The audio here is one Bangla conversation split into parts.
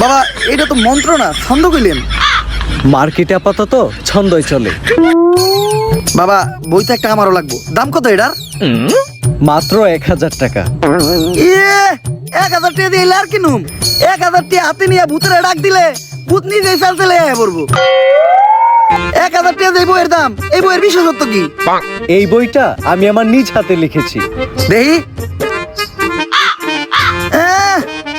বাবা এটা তো মন্ত্র না ছন্দ কইলেন। মার্কেটে আপাতত ছন্দই চলে। বাবা বইটা একটা আমারও লাগবো। দাম কত এটার? মাত্র এক হাজার টাকা। ইয়ে এক হাজার টাকা দিয়ে আর কিনুম এক হাজার টাকা হাতে নিয়ে ভূতের ডাক দিলে ভূত নিজেই চলে আয় পড়ব এক হাজার টাকা এই বইয়ের দাম এই বইয়ের বিশেষত্ব কি? এই বইটা আমি আমার নিজ হাতে লিখেছি। দেহি?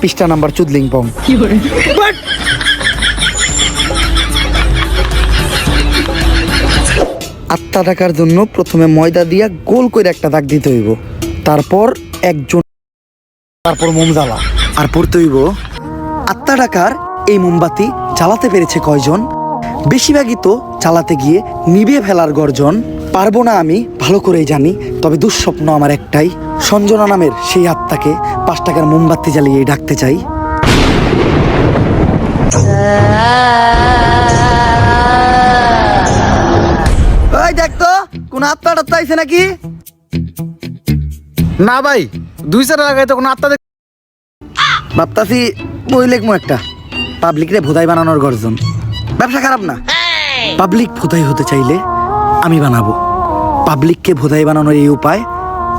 পৃষ্ঠা নাম্বার চুদলিং পং আত্মা টাকার জন্য প্রথমে ময়দা দিয়া গোল করে একটা দাগ দিতে হইব। তারপর একজন তারপর মোম জ্বালা আর পড়তে হইব আত্মা টাকার এই মোমবাতি জ্বালাতে পেরেছে কয়জন? বেশিরভাগই তো চালাতে গিয়ে নিভে ফেলার গর্জন। পারব না আমি ভালো করেই জানি তবে দুঃস্বপ্ন আমার একটাই সঞ্জনা নামের সেই আত্মাকে পাঁচ টাকার মোমবাতি জ্বালিয়ে ডাকতে চাই। ওই দেখ তো কোন আত্মা টাত্মা আইছে নাকি? না ভাই দুই চার লাগাই তো কোনো আত্মা দেখ ভাবতাছি বই লেখমো একটা। পাবলিক রে ভোদাই বানানোর গর্জন। ব্যবসা খারাপ না? পাবলিক ভোদাই হতে চাইলে আমি বানাবো। পাবলিককে ভোদাই বানানোর এই উপায়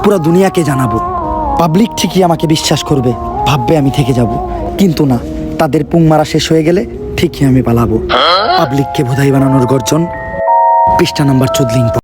পুরো দুনিয়াকে জানাব। পাবলিক ঠিকই আমাকে বিশ্বাস করবে ভাববে আমি থেকে যাব। কিন্তু না তাদের পুং মারা শেষ হয়ে গেলে ঠিকই আমি পালাবো। পাবলিককে ভোদাই বানানোর গর্জন পৃষ্ঠা নাম্বার চুদলিং